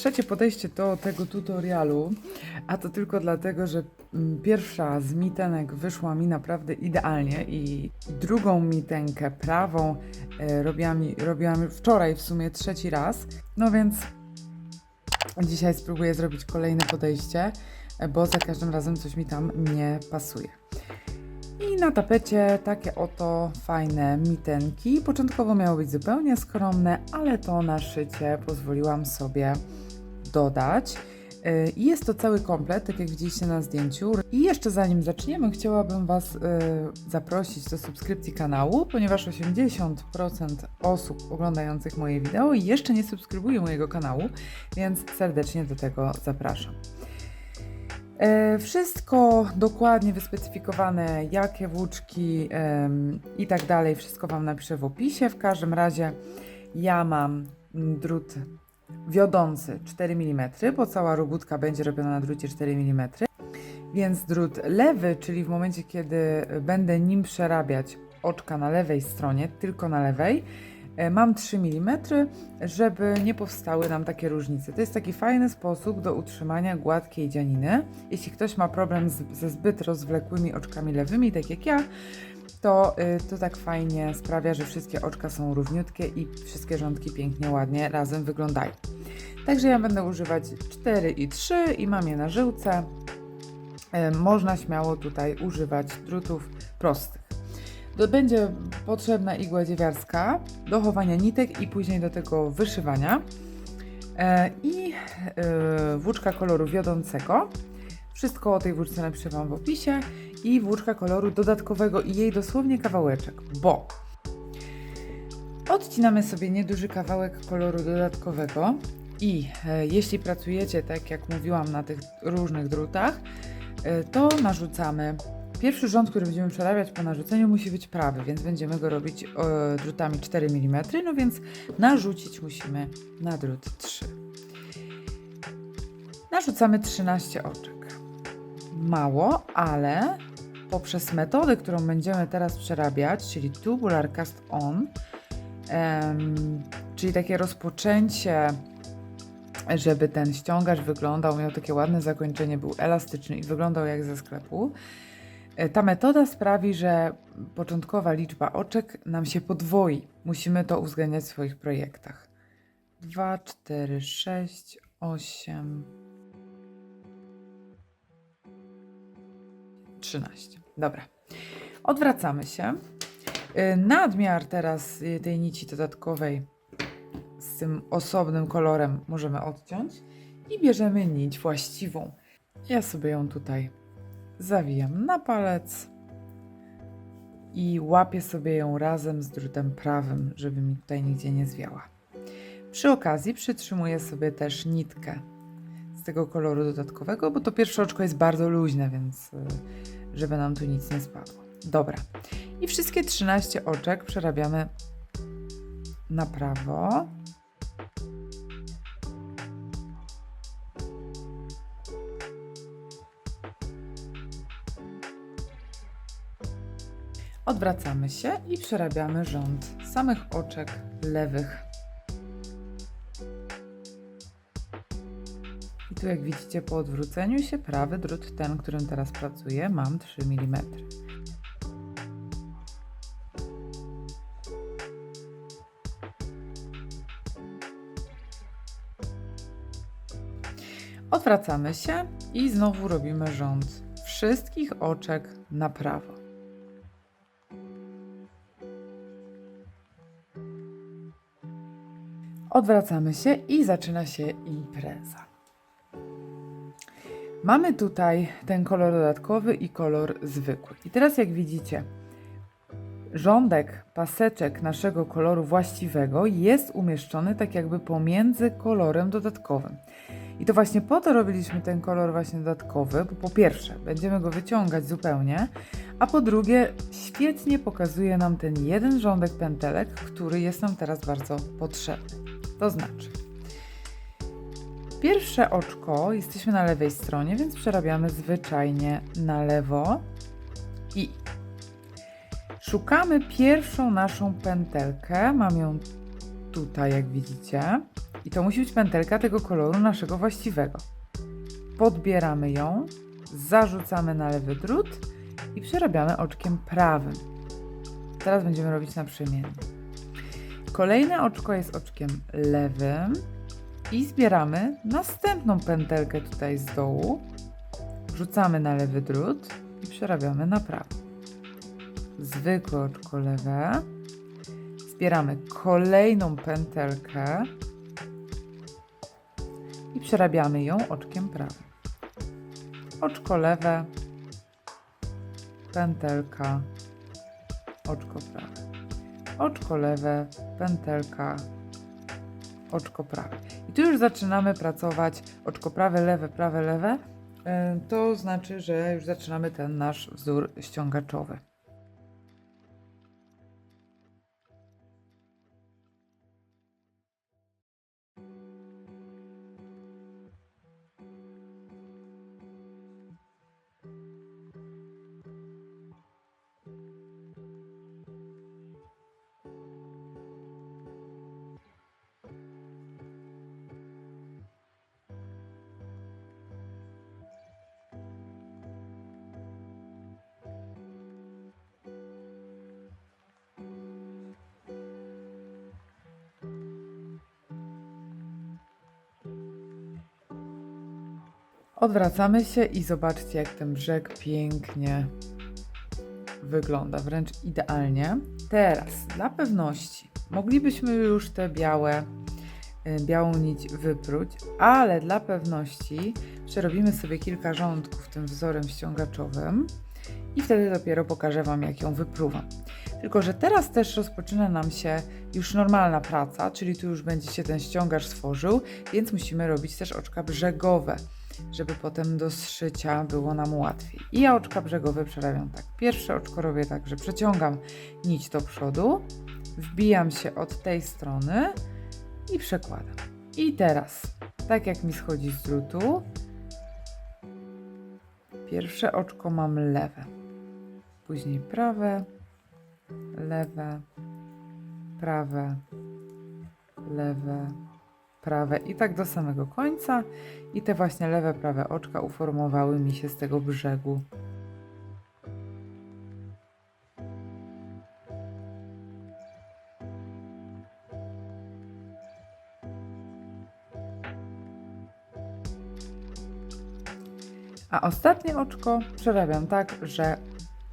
trzecie podejście do tego tutorialu, a to tylko dlatego, że mm, pierwsza z mitenek wyszła mi naprawdę idealnie i drugą mitenkę, prawą, e, robiłam, robiłam wczoraj w sumie trzeci raz. No więc dzisiaj spróbuję zrobić kolejne podejście, e, bo za każdym razem coś mi tam nie pasuje. I na tapecie takie oto fajne mitenki. Początkowo miały być zupełnie skromne, ale to na szycie pozwoliłam sobie dodać. Yy, I jest to cały komplet, tak jak widzieliście na zdjęciu. I jeszcze zanim zaczniemy, chciałabym Was yy, zaprosić do subskrypcji kanału, ponieważ 80% osób oglądających moje wideo jeszcze nie subskrybuje mojego kanału, więc serdecznie do tego zapraszam. E, Wszystko dokładnie wyspecyfikowane, jakie włóczki i tak dalej, wszystko Wam napiszę w opisie. W każdym razie ja mam drut wiodący 4 mm, bo cała robótka będzie robiona na drucie 4 mm. Więc drut lewy, czyli w momencie, kiedy będę nim przerabiać oczka na lewej stronie, tylko na lewej, e, mam 3 mm, żeby nie powstały nam takie różnice. To jest taki fajny sposób do utrzymania gładkiej dzianiny. Jeśli ktoś ma problem z, ze zbyt rozwlekłymi oczkami lewymi, tak jak ja, to, y, to tak fajnie sprawia, że wszystkie oczka są równiutkie i wszystkie rządki pięknie, ładnie razem wyglądają. Także ja będę używać 4 i 3 i mam je na żyłce. E, Można śmiało tutaj używać drutów prostych. Będzie potrzebna igła dziewiarska do chowania nitek i później do tego wyszywania. E, I włóczka koloru wiodącego. Wszystko o tej włóczce napiszę Wam w opisie. I włóczka koloru dodatkowego i jej dosłownie kawałeczek, bo odcinamy sobie nieduży kawałek koloru dodatkowego i e, jeśli pracujecie, tak jak mówiłam, na tych różnych drutach, e, to narzucamy. Pierwszy rząd, który będziemy przerabiać po narzuceniu, musi być prawy, więc będziemy go robić e, drutami 4 mm, no więc narzucić musimy na drut 3. Narzucamy 13 oczek. Mało, ale poprzez metodę, którą będziemy teraz przerabiać, czyli tubular cast on, czyli takie rozpoczęcie, żeby ten ściągacz wyglądał, miał takie ładne zakończenie, był elastyczny i wyglądał jak ze sklepu. E, Ta metoda sprawi, że początkowa liczba oczek nam się podwoi. Musimy to uwzględniać w swoich projektach. 2, 4, 6, 8, 13. Dobra. Odwracamy się. Y, Nadmiar teraz y, tej nici dodatkowej z tym osobnym kolorem możemy odciąć i bierzemy nić właściwą. Ja sobie ją tutaj zawijam na palec i łapię sobie ją razem z drutem prawym, żeby mi tutaj nigdzie nie zwiała. Przy okazji przytrzymuję sobie też nitkę z tego koloru dodatkowego, bo to pierwsze oczko jest bardzo luźne, więc y, żeby nam tu nic nie spadło. Dobra. I wszystkie 13 oczek przerabiamy na prawo. Odwracamy się i przerabiamy rząd samych oczek lewych. Tu jak widzicie po odwróceniu się prawy drut, ten, którym teraz pracuję, mam 3 mm. Odwracamy się i znowu robimy rząd wszystkich oczek na prawo. Odwracamy się i zaczyna się impreza. Mamy tutaj ten kolor dodatkowy i kolor zwykły. I teraz jak widzicie, rządek, paseczek naszego koloru właściwego jest umieszczony tak jakby pomiędzy kolorem dodatkowym. I to właśnie po to robiliśmy ten kolor właśnie dodatkowy, bo po pierwsze będziemy go wyciągać zupełnie, a po drugie świetnie pokazuje nam ten jeden rządek pętelek, który jest nam teraz bardzo potrzebny. To znaczy, Pierwsze oczko jesteśmy na lewej stronie, więc przerabiamy zwyczajnie na lewo i szukamy pierwszą naszą pętelkę. Mam ją tutaj, jak widzicie. I to musi być pętelka tego koloru naszego właściwego. Podbieramy ją, zarzucamy na lewy drut i przerabiamy oczkiem prawym. Teraz będziemy robić naprzemiennie. Kolejne oczko jest oczkiem lewym i zbieramy następną pętelkę tutaj z dołu. Wrzucamy na lewy drut i przerabiamy na prawo. Zwykłe oczko lewe. Zbieramy kolejną pętelkę i przerabiamy ją oczkiem prawym. Oczko lewe, pętelka, oczko prawe. Oczko lewe, pętelka, oczko prawe. Tu już zaczynamy pracować oczko prawe, lewe, prawe, lewe. Yy, To znaczy, że już zaczynamy ten nasz wzór ściągaczowy. Odwracamy się i zobaczcie, jak ten brzeg pięknie wygląda, wręcz idealnie. Teraz, dla pewności, moglibyśmy już te białe, y, białą nić wypróć, ale dla pewności przerobimy sobie kilka rządków tym wzorem ściągaczowym i wtedy dopiero pokażę Wam, jak ją wypruwam. Tylko, że teraz też rozpoczyna nam się już normalna praca, czyli tu już będzie się ten ściągacz stworzył, więc musimy robić też oczka brzegowe żeby potem do zszycia było nam łatwiej. I ja oczka brzegowe przerabiam tak. Pierwsze oczko robię tak, że przeciągam nić do przodu, wbijam się od tej strony i przekładam. I teraz, tak jak mi schodzi z drutu, pierwsze oczko mam lewe, później prawe, lewe, prawe, lewe, prawe i tak do samego końca. I te właśnie lewe, prawe oczka uformowały mi się z tego brzegu. A ostatnie oczko przerabiam tak, że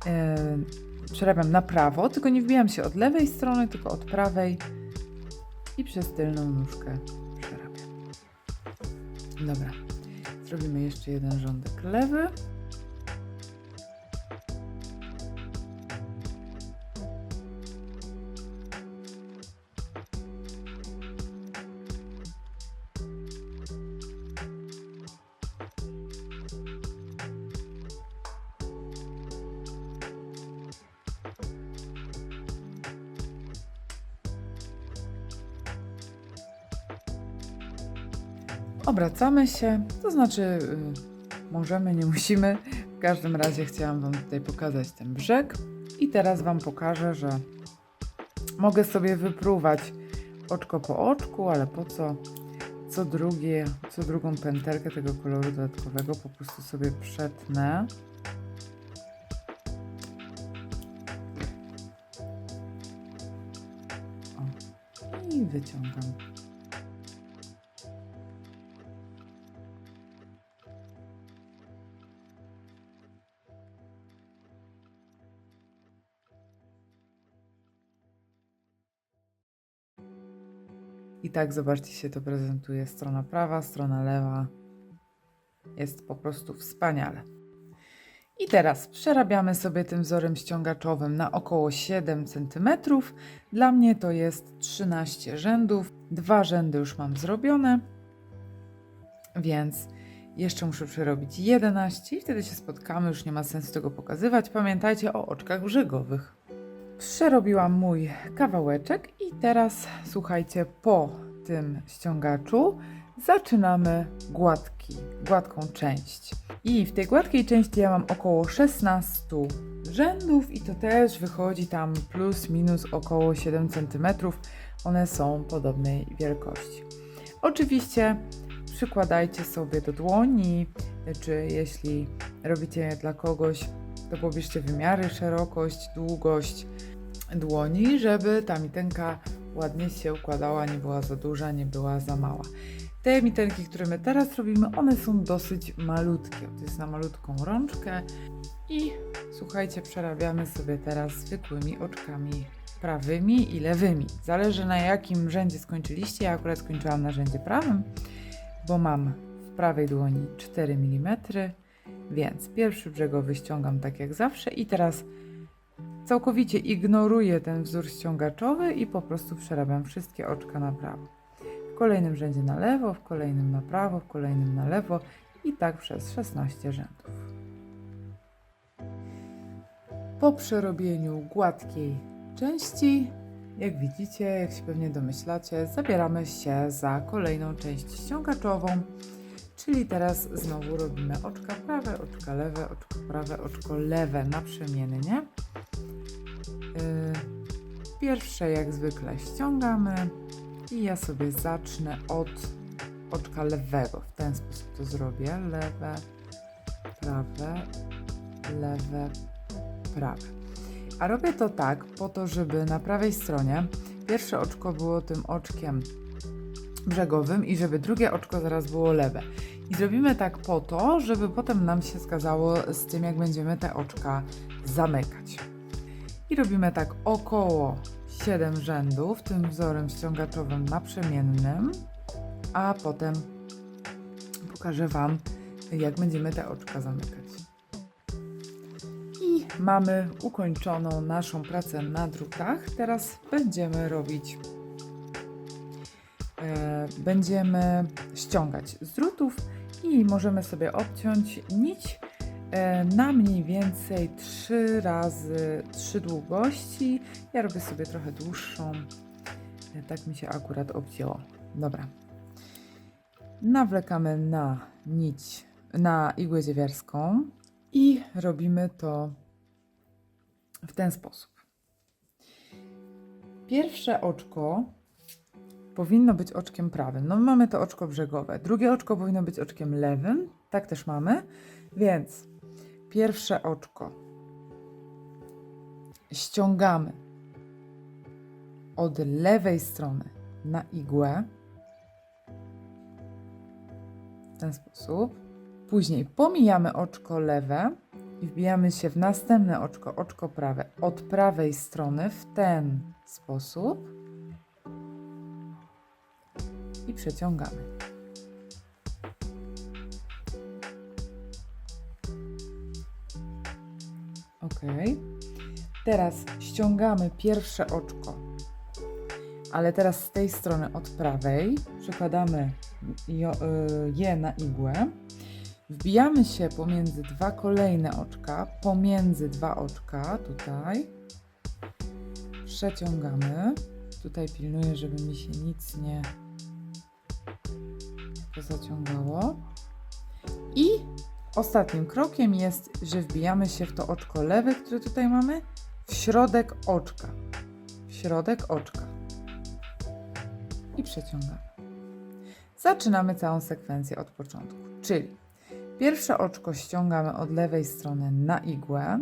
yy, przerabiam na prawo, tylko nie wbijam się od lewej strony, tylko od prawej i przez tylną nóżkę. Dobra, zrobimy jeszcze jeden rządek lewy. Obracamy się, to znaczy y, możemy, nie musimy. W każdym razie chciałam Wam tutaj pokazać ten brzeg i teraz Wam pokażę, że mogę sobie wypruwać oczko po oczku, ale po co? Co drugie, co drugą pętelkę tego koloru dodatkowego po prostu sobie przetnę. O, I wyciągam. I tak zobaczcie się to prezentuje strona prawa, strona lewa. Jest po prostu wspaniale. I teraz przerabiamy sobie tym wzorem ściągaczowym na około 7 cm. Dla mnie to jest 13 rzędów. Dwa rzędy już mam zrobione, więc jeszcze muszę przerobić 11 i wtedy się spotkamy. Już nie ma sensu tego pokazywać. Pamiętajcie o oczkach brzegowych. Przerobiłam mój kawałeczek i teraz słuchajcie, po tym ściągaczu zaczynamy gładki, gładką część. I w tej gładkiej części ja mam około 16 rzędów i to też wychodzi tam plus minus około 7 cm. One są podobnej wielkości. Oczywiście przykładajcie sobie do dłoni, czy jeśli robicie dla kogoś, to pobierzcie wymiary, szerokość, długość dłoni, żeby ta mitenka ładnie się układała, nie była za duża, nie była za mała. Te mitenki, które my teraz robimy, one są dosyć malutkie. To jest na malutką rączkę i słuchajcie, przerabiamy sobie teraz zwykłymi oczkami prawymi i lewymi. Zależy na jakim rzędzie skończyliście. Ja akurat skończyłam na rzędzie prawym, bo mam w prawej dłoni 4 mm, więc pierwszy brzegowy ściągam tak jak zawsze i teraz całkowicie ignoruję ten wzór ściągaczowy i po prostu przerabiam wszystkie oczka na prawo. W kolejnym rzędzie na lewo, w kolejnym na prawo, w kolejnym na lewo i tak przez 16 rzędów. Po przerobieniu gładkiej części, jak widzicie, jak się pewnie domyślacie, zabieramy się za kolejną część ściągaczową, czyli teraz znowu robimy oczka prawe, oczka lewe, oczko prawe, oczko lewe naprzemiennie. Yy, Pierwsze jak zwykle ściągamy i ja sobie zacznę od oczka lewego. W ten sposób to zrobię. Lewe, prawe, lewe, prawe. A robię to tak po to, żeby na prawej stronie pierwsze oczko było tym oczkiem brzegowym i żeby drugie oczko zaraz było lewe. I zrobimy tak po to, żeby potem nam się zgadzało z tym, jak będziemy te oczka zamykać. I robimy tak około 7 rzędów tym wzorem ściągaczowym naprzemiennym, a potem pokażę Wam, jak będziemy te oczka zamykać. I mamy ukończoną naszą pracę na drutach. Teraz będziemy robić, będziemy ściągać z drutów i możemy sobie obciąć nić e, na mniej więcej 3 razy 3 długości. Ja robię sobie trochę dłuższą. E, Tak mi się akurat obcięło. Dobra. Nawlekamy na nić, na igłę dziewiarską i robimy to w ten sposób. Pierwsze oczko powinno być oczkiem prawym. No mamy to oczko brzegowe. Drugie oczko powinno być oczkiem lewym. Tak też mamy. Więc pierwsze oczko ściągamy od lewej strony na igłę. W ten sposób. Później pomijamy oczko lewe i wbijamy się w następne oczko, oczko prawe, od prawej strony w ten sposób i przeciągamy. Ok. Teraz ściągamy pierwsze oczko, ale teraz z tej strony od prawej przykładamy jo- y, je na igłę. Wbijamy się pomiędzy dwa kolejne oczka, pomiędzy dwa oczka, tutaj. Przeciągamy. Tutaj pilnuję, żeby mi się nic nie zaciągało. I ostatnim krokiem jest, że wbijamy się w to oczko lewe, które tutaj mamy, w środek oczka. W środek oczka. I przeciągamy. Zaczynamy całą sekwencję od początku, czyli Pierwsze oczko ściągamy od lewej strony na igłę.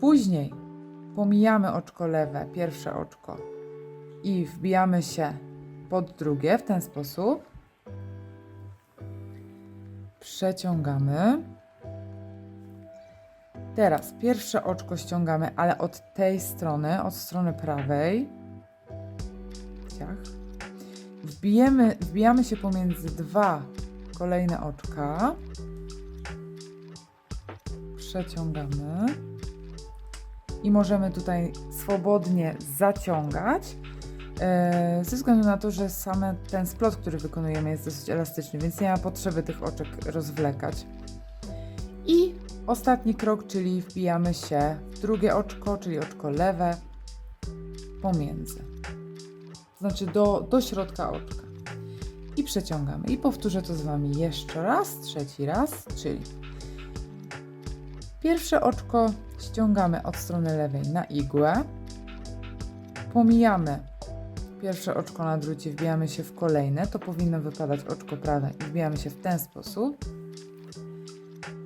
Później pomijamy oczko lewe, pierwsze oczko i wbijamy się pod drugie w ten sposób. Przeciągamy. Teraz pierwsze oczko ściągamy, ale od tej strony, od strony prawej. Wbijemy, wbijamy się pomiędzy dwa kolejne oczka. Przeciągamy. I możemy tutaj swobodnie zaciągać. E, Ze względu na to, że same ten splot, który wykonujemy, jest dosyć elastyczny, więc nie ma potrzeby tych oczek rozwlekać. I ostatni krok, czyli wbijamy się w drugie oczko, czyli oczko lewe, pomiędzy. Znaczy do, do środka oczka i przeciągamy. I powtórzę to z Wami jeszcze raz, trzeci raz, czyli Pierwsze oczko ściągamy od strony lewej na igłę. Pomijamy pierwsze oczko na drucie, wbijamy się w kolejne. To powinno wypadać oczko prawe i wbijamy się w ten sposób.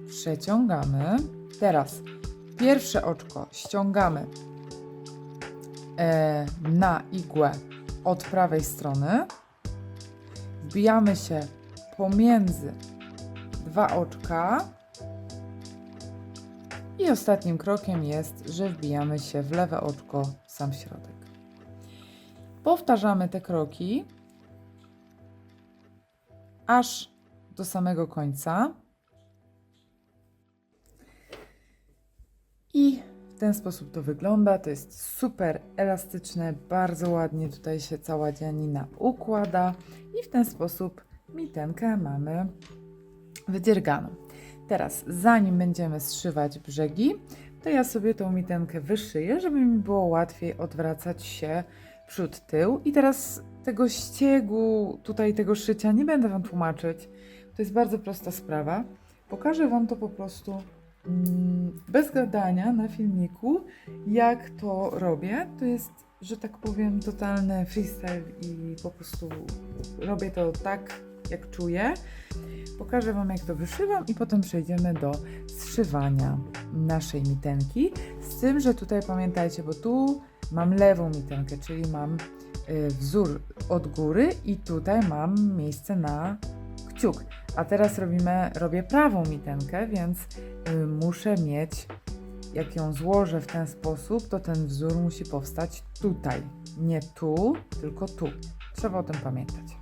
Przeciągamy. Teraz pierwsze oczko ściągamy e, na igłę od prawej strony. Wbijamy się pomiędzy dwa oczka. I ostatnim krokiem jest, że wbijamy się w lewe oczko sam środek. Powtarzamy te kroki aż do samego końca. I w ten sposób to wygląda. To jest super elastyczne, bardzo ładnie tutaj się cała dzianina układa i w ten sposób mitenkę mamy wydzierganą. Teraz, zanim będziemy zszywać brzegi, to ja sobie tą mitenkę wyszyję, żeby mi było łatwiej odwracać się przód, tył. I teraz tego ściegu, tutaj tego szycia nie będę Wam tłumaczyć. To jest bardzo prosta sprawa. Pokażę Wam to po prostu mm, bez gadania na filmiku, jak to robię. To jest, że tak powiem, totalny freestyle i po prostu robię to tak, jak czuję. Pokażę Wam, jak to wyszywam i potem przejdziemy do zszywania naszej mitenki. Z tym, że tutaj pamiętajcie, bo tu mam lewą mitenkę, czyli mam y, wzór od góry i tutaj mam miejsce na kciuk. A teraz robimy, robię prawą mitenkę, więc y, muszę mieć, jak ją złożę w ten sposób, to ten wzór musi powstać tutaj. Nie tu, tylko tu. Trzeba o tym pamiętać.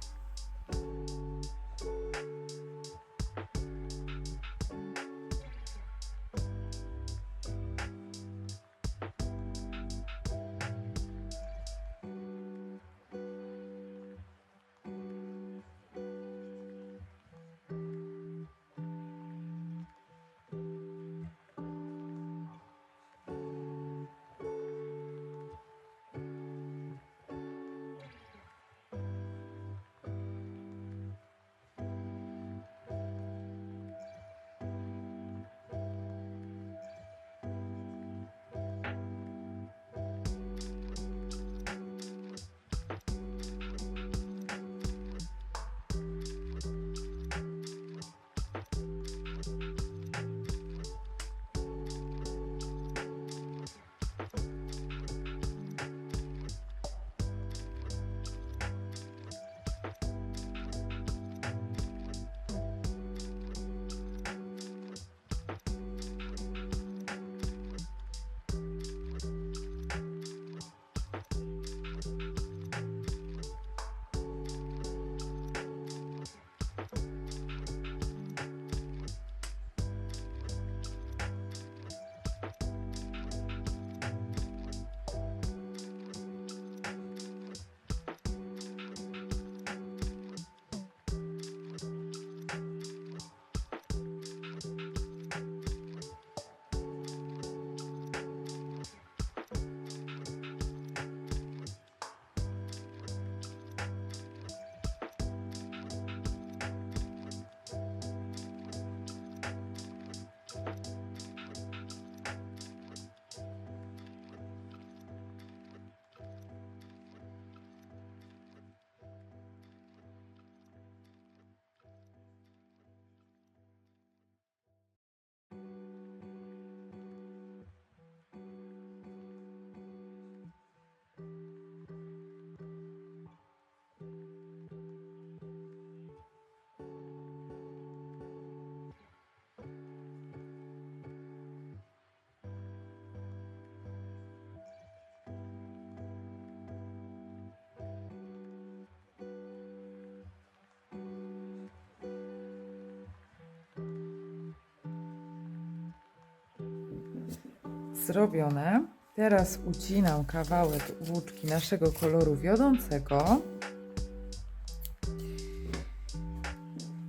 Zrobione. Teraz ucinam kawałek włóczki naszego koloru wiodącego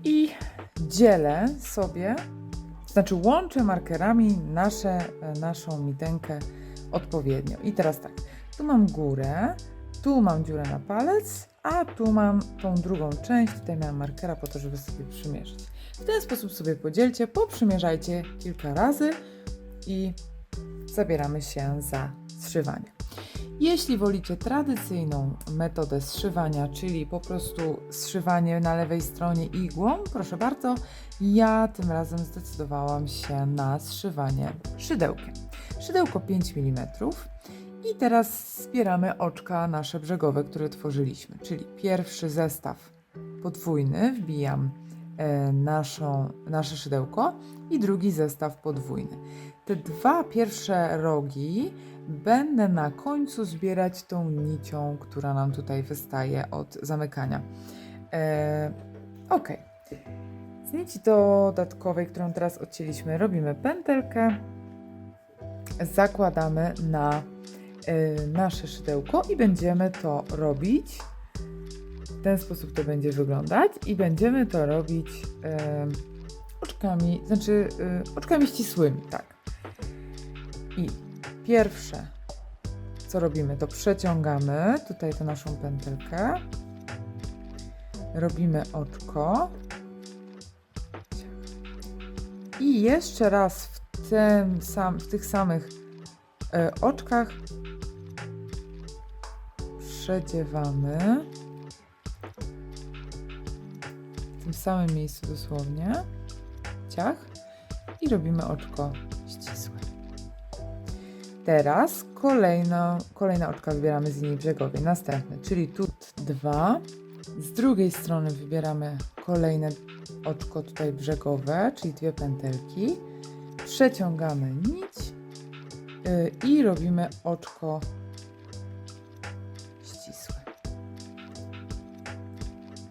i dzielę sobie, znaczy łączę markerami nasze, naszą mitenkę odpowiednio. I teraz tak, tu mam górę, tu mam dziurę na palec, a tu mam tą drugą część. Tutaj miałam markera po to, żeby sobie przymierzyć. W ten sposób sobie podzielcie, poprzymierzajcie kilka razy, i zabieramy się za zszywanie. Jeśli wolicie tradycyjną metodę zszywania, czyli po prostu zszywanie na lewej stronie igłą, proszę bardzo, ja tym razem zdecydowałam się na zszywanie szydełkiem. Szydełko 5 mm i teraz zbieramy oczka nasze brzegowe, które tworzyliśmy, czyli pierwszy zestaw podwójny wbijam e, naszą, nasze szydełko i drugi zestaw podwójny. Te dwa pierwsze rogi będę na końcu zbierać tą nicią, która nam tutaj wystaje od zamykania. E, ok. Z nici dodatkowej, którą teraz odcięliśmy, robimy pętelkę, zakładamy na e, nasze szydełko i będziemy to robić. W ten sposób to będzie wyglądać i będziemy to robić e, oczkami, znaczy e, oczkami ścisłymi, tak. I pierwsze, co robimy, to przeciągamy tutaj tę naszą pętelkę, robimy oczko. I jeszcze raz w, tym sam, w tych samych e, oczkach przedziewamy w tym samym miejscu dosłownie. Ciach. I robimy oczko. Teraz kolejno, kolejne oczka wybieramy z linii brzegowej. Następne, czyli tu dwa. Z drugiej strony wybieramy kolejne oczko tutaj brzegowe, czyli dwie pętelki. Przeciągamy nić yy, i robimy oczko ścisłe.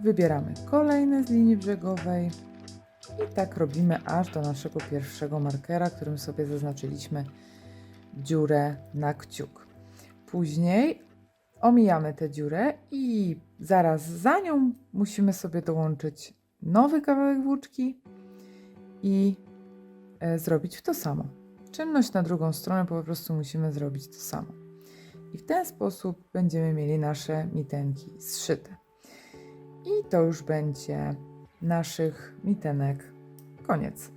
Wybieramy kolejne z linii brzegowej i tak robimy aż do naszego pierwszego markera, którym sobie zaznaczyliśmy dziurę na kciuk. Później omijamy tę dziurę i zaraz za nią musimy sobie dołączyć nowy kawałek włóczki i e, zrobić to samo. Czynność na drugą stronę po prostu musimy zrobić to samo. I w ten sposób będziemy mieli nasze mitenki zszyte. I to już będzie naszych mitenek koniec.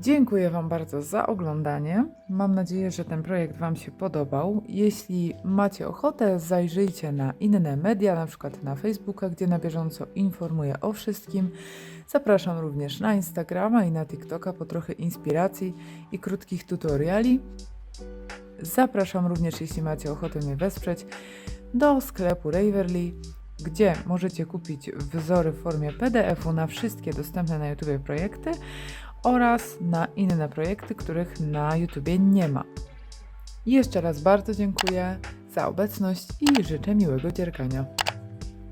Dziękuję Wam bardzo za oglądanie. Mam nadzieję, że ten projekt Wam się podobał. Jeśli macie ochotę, zajrzyjcie na inne media, na przykład na Facebooka, gdzie na bieżąco informuję o wszystkim. Zapraszam również na Instagrama i na TikToka po trochę inspiracji i krótkich tutoriali. Zapraszam również, jeśli macie ochotę mnie wesprzeć, do sklepu Raverly, gdzie możecie kupić wzory w formie PDF-u na wszystkie dostępne na YouTube projekty oraz na inne projekty, których na YouTubie nie ma. Jeszcze raz bardzo dziękuję za obecność i życzę miłego dzierkania.